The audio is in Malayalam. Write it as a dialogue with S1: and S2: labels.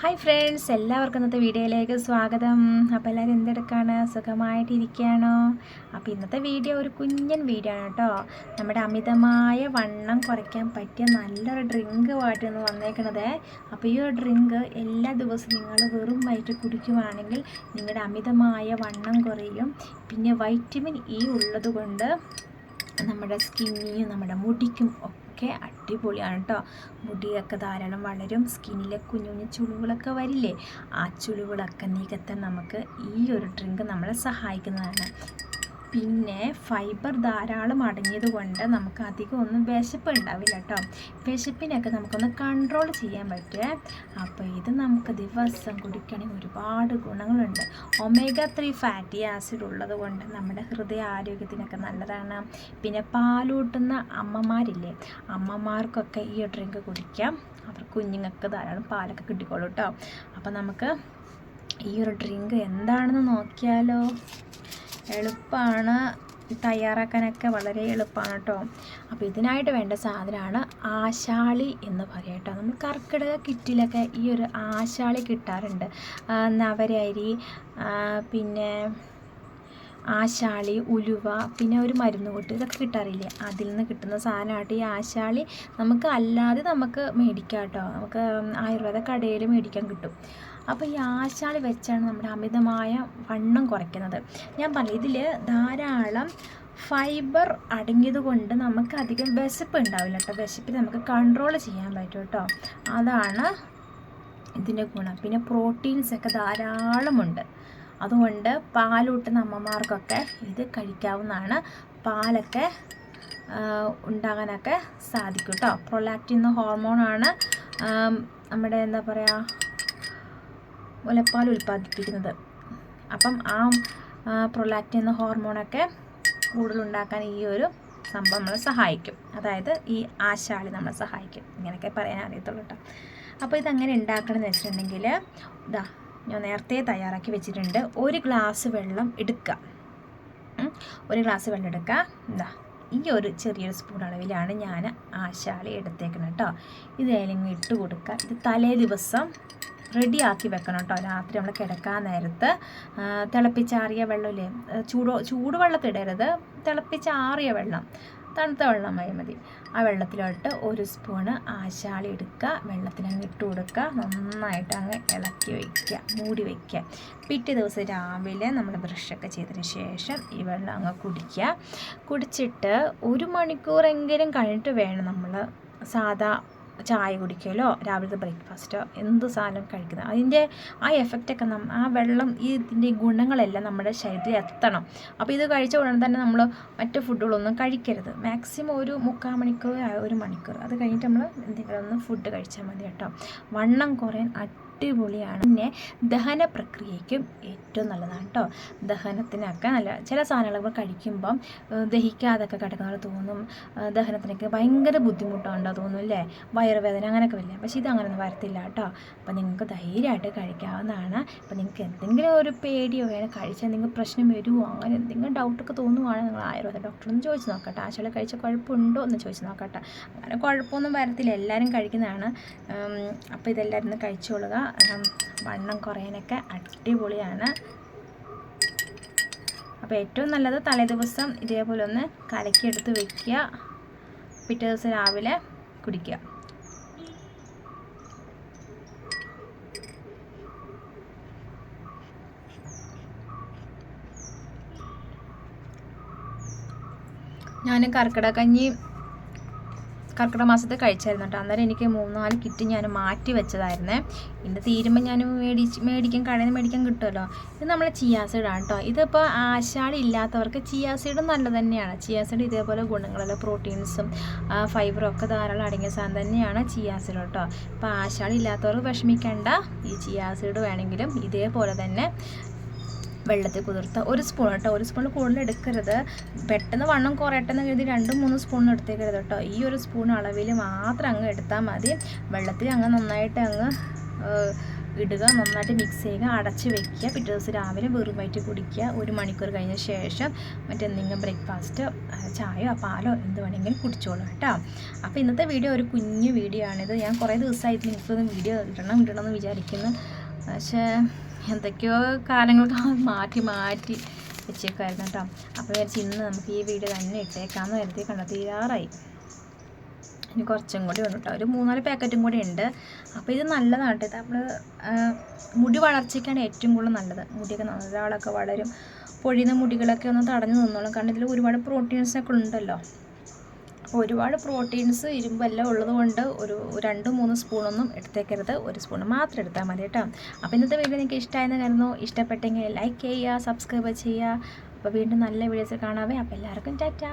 S1: ഹായ് ഫ്രണ്ട്സ് എല്ലാവർക്കും ഇന്നത്തെ വീഡിയോയിലേക്ക് സ്വാഗതം. അപ്പോൾ എല്ലാവരും എന്തെടുക്കാണ്? സുഖമായിട്ടിരിക്കുകയാണോ? അപ്പോൾ ഇന്നത്തെ വീഡിയോ ഒരു കുഞ്ഞൻ വീഡിയോ ആണ് കേട്ടോ. നമ്മുടെ അമിതമായ വണ്ണം കുറയ്ക്കാൻ പറ്റിയ നല്ലൊരു ഡ്രിങ്ക് ആയിട്ടാണ് വന്നേക്കണത്. അപ്പോൾ ഈ ഒരു ഡ്രിങ്ക് എല്ലാ ദിവസവും നിങ്ങൾ വെറും വയറ്റ് കുടിക്കുവാണെങ്കിൽ നിങ്ങളുടെ അമിതമായ വണ്ണം കുറയും. പിന്നെ വൈറ്റമിൻ ഇ ഉള്ളത് കൊണ്ട് നമ്മുടെ സ്കിന്നിനും നമ്മുടെ മുടിക്കും ഒക്കെ അടിപൊളിയാണ് കേട്ടോ മുടിയൊക്കെ ധാരാളം വളരും. സ്കിന്നിലെ കുഞ്ഞു കുഞ്ഞു ചുളിവുകളൊക്കെ വരില്ലേ? ആ ചുളിവുകളൊക്കെ നികത്താൻ നമുക്ക് ഈ ഒരു ഡ്രിങ്ക് നമ്മളെ സഹായിക്കുന്നതാണ്. പിന്നെ ഫൈബർ ധാരാളം അടങ്ങിയത് കൊണ്ട് നമുക്ക് അധികം ഒന്നും വിശപ്പ് ഉണ്ടാവില്ല കേട്ടോ വിശപ്പിനൊക്കെ നമുക്കൊന്ന് കൺട്രോൾ ചെയ്യാൻ പറ്റുമേ അപ്പോൾ ഇത് നമുക്ക് ദിവസം കുടിക്കണമെങ്കിൽ ഒരുപാട് ഗുണങ്ങളുണ്ട്. ഒമേഗ ത്രീ ഫാറ്റി ആസിഡ് ഉള്ളത് കൊണ്ട് നമ്മുടെ ഹൃദയ ആരോഗ്യത്തിനൊക്കെ നല്ലതാണ്. പിന്നെ പാലൂട്ടുന്ന അമ്മമാരില്ലേ അമ്മമാർക്കൊക്കെ ഈ ഡ്രിങ്ക് കുടിക്കാം. അവർ കുഞ്ഞുങ്ങൾക്ക് ധാരാളം പാലൊക്കെ കിട്ടിക്കോളൂ കേട്ടോ അപ്പോൾ നമുക്ക് ഈ ഒരു ഡ്രിങ്ക് എന്താണെന്ന് നോക്കിയാലോ. എളുപ്പമാണ് തയ്യാറാക്കാനൊക്കെ വളരെ എളുപ്പമാണ് കേട്ടോ. അപ്പോൾ ഇതിനായിട്ട് വേണ്ട സാധനമാണ് ആശാളി എന്ന് പറയാം കേട്ടോ. നമ്മൾ കർക്കിടക കിറ്റിലൊക്കെ ഈ ഒരു ആശാളി കിട്ടാറുണ്ട്. നവരരി പിന്നെ ആശാളി ഉലുവ പിന്നെ ഒരു മരുന്ന് കൊട്ട് ഇതൊക്കെ കിട്ടാറില്ലേ? അതിൽ നിന്ന് കിട്ടുന്ന സാധനമായിട്ട് ഈ ആശാളി നമുക്ക് അല്ലാതെ നമുക്ക് മേടിക്കാം കേട്ടോ. നമുക്ക് ആയുർവേദ കടയിൽ മേടിക്കാൻ കിട്ടും. അപ്പോൾ ഈ ആശാളി വെച്ചാണ് നമ്മുടെ അമിതമായ വണ്ണം കുറയ്ക്കുന്നത്. ഞാൻ പറഞ്ഞു ഇതിൽ ധാരാളം ഫൈബർ അടങ്ങിയത് കൊണ്ട് നമുക്ക് അധികം വിശപ്പ് ഉണ്ടാവില്ല കേട്ടോ. വിശപ്പിൽ നമുക്ക് കൺട്രോൾ ചെയ്യാൻ പറ്റും കേട്ടോ. അതാണ് ഇതിന്റെ ഗുണം. പിന്നെ പ്രോട്ടീൻസ് ഒക്കെ ധാരാളമുണ്ട് അതുകൊണ്ട് പാലൂട്ടുന്ന അമ്മമാർക്കൊക്കെ ഇത് കഴിക്കാവുന്നതാണ്. പാലൊക്കെ ഉണ്ടാകാനൊക്കെ സാധിക്കും കേട്ടോ. പ്രൊലാക്റ്റിൻ എന്ന ഹോർമോണാണ് നമ്മുടെ എന്താ പറയുക മുലപ്പാൽ ഉൽപ്പാദിപ്പിക്കുന്നത്. അപ്പം ആ പ്രൊലാക്റ്റിൻ എന്ന ഹോർമോണൊക്കെ കൂടുതലുണ്ടാക്കാൻ ഈ ഒരു സംഭവം നമ്മളെ സഹായിക്കും. അതായത് ഈ ആശാളി നമ്മളെ സഹായിക്കും. ഇങ്ങനെയൊക്കെ പറയാൻ അറിയത്തുള്ളൂ കേട്ടോ അപ്പോൾ ഇതങ്ങനെ ഉണ്ടാക്കണമെന്ന് വെച്ചിട്ടുണ്ടെങ്കിൽ ഇതാ ഞാൻ നേരത്തെ തയ്യാറാക്കി വെച്ചിട്ടുണ്ട്. ഒരു ഗ്ലാസ് വെള്ളം എടുക്കുക. ഒരു ഗ്ലാസ് വെള്ളം എടുക്കുക. എന്താ ഈ ഒരു ചെറിയൊരു സ്പൂൺ അളവിലാണ് ഞാൻ ആശാളി എടുത്തേക്കുന്നത് കേട്ടോ ഇത് ഏലിങ്ങ് ഇട്ട് കൊടുക്കുക. ഇത് തലേ ദിവസം റെഡിയാക്കി വെക്കണം കേട്ടോ. രാത്രി നമ്മൾ കിടക്കാൻ നേരത്ത് തിളപ്പിച്ചാറിയ വെള്ളമില്ലേ? ചൂടോ ചൂടുവെള്ളത്തിടരുത് തിളപ്പിച്ചാറിയ വെള്ളം തണുത്ത വെള്ളമായി മതി. ആ വെള്ളത്തിലോട്ട് ഒരു സ്പൂണ് ആശാളി എടുക്കുക വെള്ളത്തിനങ്ങ് ഇട്ട് കൊടുക്കുക നന്നായിട്ട് അങ്ങ് ഇളക്കി വയ്ക്കുക മൂടി വയ്ക്കുക പിറ്റേ ദിവസം രാവിലെ നമ്മൾ ബ്രഷൊക്കെ ചെയ്തതിന് ശേഷം ഈ വെള്ളം അങ്ങ് കുടിക്കുക കുടിച്ചിട്ട് ഒരു മണിക്കൂറെങ്കിലും കഴിഞ്ഞിട്ട് വേണം നമ്മൾ സാധാ ചായ കുടിക്കലോ രാവിലത്തെ ബ്രേക്ക്ഫാസ്റ്റോ എന്ത് സാധനം കഴിക്കുന്നത് അതിന്റെ ആ എഫക്റ്റൊക്കെ നം ആ വെള്ളം ഈ ഇതിന്റെ ഗുണങ്ങളെല്ലാം നമ്മുടെ ശരീരത്തിൽ എത്തണം. അപ്പോൾ ഇത് കഴിച്ച ഉടനെ തന്നെ നമ്മൾ മറ്റു ഫുഡുകളൊന്നും കഴിക്കരുത്. മാക്സിമം ഒരു മുക്കാൽ മണിക്കൂർ ഒരു മണിക്കൂർ. അത് കഴിഞ്ഞിട്ട് നമ്മൾ എന്തെങ്കിലും ഒന്ന് ഫുഡ് കഴിച്ചാൽ മതി കേട്ടോ. വണ്ണം കുറയാൻ അടിപൊളിയാണ്. പിന്നെ ദഹന പ്രക്രിയയ്ക്കും ഏറ്റവും നല്ലതാണ് കേട്ടോ ദഹനത്തിനൊക്കെ നല്ല ചില സാധനങ്ങൾ കഴിക്കുമ്പം ദഹിക്കാതൊക്കെ കിടക്കുന്ന തോന്നും. ദഹനത്തിനൊക്കെ ഭയങ്കര ബുദ്ധിമുട്ടുണ്ടോ തോന്നും അല്ലേ? വയറുവേദന അങ്ങനെയൊക്കെ വരില്ല? പക്ഷെ ഇത് അങ്ങനെയൊന്നും വരത്തില്ല കേട്ടോ അപ്പം നിങ്ങൾക്ക് ധൈര്യമായിട്ട് കഴിക്കാവുന്നതാണ്. അപ്പം നിങ്ങൾക്ക് എന്തെങ്കിലും ഒരു പേടിയോ വേണം കഴിച്ചാൽ എന്തെങ്കിലും പ്രശ്നം വരുമോ അങ്ങനെ എന്തെങ്കിലും ഡൗട്ടൊക്കെ തോന്നുവാണെങ്കിൽ നിങ്ങൾ ആയുർവേദ ഡോക്ടറൊന്ന് ചോദിച്ച് നോക്കട്ടെ. ആശാല കഴിച്ച കുഴപ്പമുണ്ടോ എന്ന് ചോദിച്ച് നോക്കട്ടെ. അങ്ങനെ കുഴപ്പമൊന്നും വരത്തില്ല. എല്ലാവരും കഴിക്കുന്നതാണ്. അപ്പോൾ ഇതെല്ലാവരും കഴിച്ചോളുക. വണ്ണം കുറയാനൊക്കെ അടിപൊളിയാണ്. അപ്പോൾ ഏറ്റവും നല്ലത് തലേദിവസം ഇതേപോലെ ഒന്ന് കലക്കിയെടുത്ത് വെക്കുക. പിറ്റേ ദിവസം രാവിലെ കുടിക്കുക. ഞാൻ കർക്കിടക കഞ്ഞി കർക്കിടക മാസത്തെ കഴിച്ചായിരുന്നു കേട്ടോ. അന്നേരം എനിക്ക് മൂന്നാൽ കിറ്റ് ഞാൻ മാറ്റി വെച്ചതായിരുന്നേ. ഇതിന്റെ തീരുമ്പോൾ ഞാൻ മേടിച്ച് മേടിക്കാൻ കടയിൽ മേടിക്കാൻ കിട്ടുമല്ലോ. ഇത് നമ്മൾ ചിയാസീഡാണ് കേട്ടോ. ഇതിപ്പോൾ ആശാടി ഇല്ലാത്തവർക്ക് ചിയാസീഡും നല്ലത് തന്നെയാണ്. ചിയാസീഡ് ഇതേപോലെ ഗുണങ്ങളല്ല പ്രോട്ടീൻസും ഫൈബറും ഒക്കെ ധാരാളം അടങ്ങിയ സാധനം തന്നെയാണ് ചിയാസീഡ് കേട്ടോ. ഇപ്പോൾ ആശാടി ഇല്ലാത്തവർക്ക് വിഷമിക്കേണ്ട. ഈ ചിയാസീഡ് വേണമെങ്കിലും ഇതേപോലെ തന്നെ വെള്ളത്തിൽ കുതിർത്ത ഒരു സ്പൂൺ കേട്ടോ ഒരു സ്പൂൺ കൂടുതൽ എടുക്കരുത്. പെട്ടെന്ന് വണ്ണം കുറയട്ടെന്ന് കരുതി രണ്ടും മൂന്ന് സ്പൂൺ എടുത്തേക്കരുത് കേട്ടോ ഈ ഒരു സ്പൂൺ അളവിൽ മാത്രം അങ്ങ് എടുത്താൽ മതി. വെള്ളത്തിൽ അങ്ങ് നന്നായിട്ട് അങ്ങ് ഇടുക നന്നായിട്ട് മിക്സ് ചെയ്യുക അടച്ച് വെക്കുക. പിറ്റേ ദിവസം രാവിലെ വെറും വയറ്റ് കുടിക്കുക. ഒരു മണിക്കൂർ കഴിഞ്ഞ ശേഷം മറ്റെന്തെങ്കിലും ബ്രേക്ക്ഫാസ്റ്റ് ചായയോ പാലോ എന്ത് വേണമെങ്കിലും കുടിച്ചോളൂ കേട്ടോ. അപ്പോൾ ഇന്നത്തെ വീഡിയോ ഒരു കുഞ്ഞു വീഡിയോ ആണിത്. ഞാൻ കുറേ ദിവസമായിട്ട് എനിക്കൊന്ന് വീഡിയോ ഇടണം ഇടണം എന്ന് വിചാരിക്കുന്നു. പക്ഷേ എന്തൊക്കെയോ കാലങ്ങൾക്ക് മാറ്റി മാറ്റി വെച്ചേക്കായിരുന്നു കേട്ടോ. അപ്പോൾ വിചാരിച്ച് ഇന്ന് നമുക്ക് ഈ വീഡിയോ തന്നെ ഇട്ടേക്കാമെന്ന് കരുതി കണ്ടോ തീരാറായി. ഇനി കുറച്ചും കൂടി ഉണ്ട് കേട്ടോ. ഒരു മൂന്നാൽ പാക്കറ്റും കൂടി ഉണ്ട്. അപ്പോൾ ഇത് നല്ലതാണ് കേട്ടോ. നമ്മൾ മുടി വളർച്ചയ്ക്കാണ് ഏറ്റവും കൂടുതൽ നല്ലത്. മുടിയൊക്കെ നല്ലതാളൊക്കെ വളരും. പൊഴിയുന്ന മുടികളൊക്കെ ഒന്ന് തടഞ്ഞു നിന്നോളും. കാരണം ഇതിൽ ഒരുപാട് പ്രോട്ടീൻസൊക്കെ ഉണ്ടല്ലോ. ഒരുപാട് പ്രോട്ടീൻസ് ഇരുമ്പെല്ലാം ഉള്ളത് കൊണ്ട് ഒരു രണ്ട് മൂന്ന് സ്പൂണൊന്നും എടുത്തേക്കരുത്. ഒരു സ്പൂൺ മാത്രം എടുത്താൽ മതി കേട്ടോ. അപ്പോൾ ഇന്നത്തെ വീഡിയോ നിങ്ങൾക്ക് ഇഷ്ടമായെന്ന് കരുതുന്നു. ഇഷ്ടപ്പെട്ടെങ്കിൽ ലൈക്ക് ചെയ്യുക സബ്സ്ക്രൈബ് ചെയ്യുക. അപ്പോൾ വീണ്ടും നല്ല വീഡിയോസ് കാണാവേ. അപ്പോൾ എല്ലാവർക്കും ടാറ്റാ.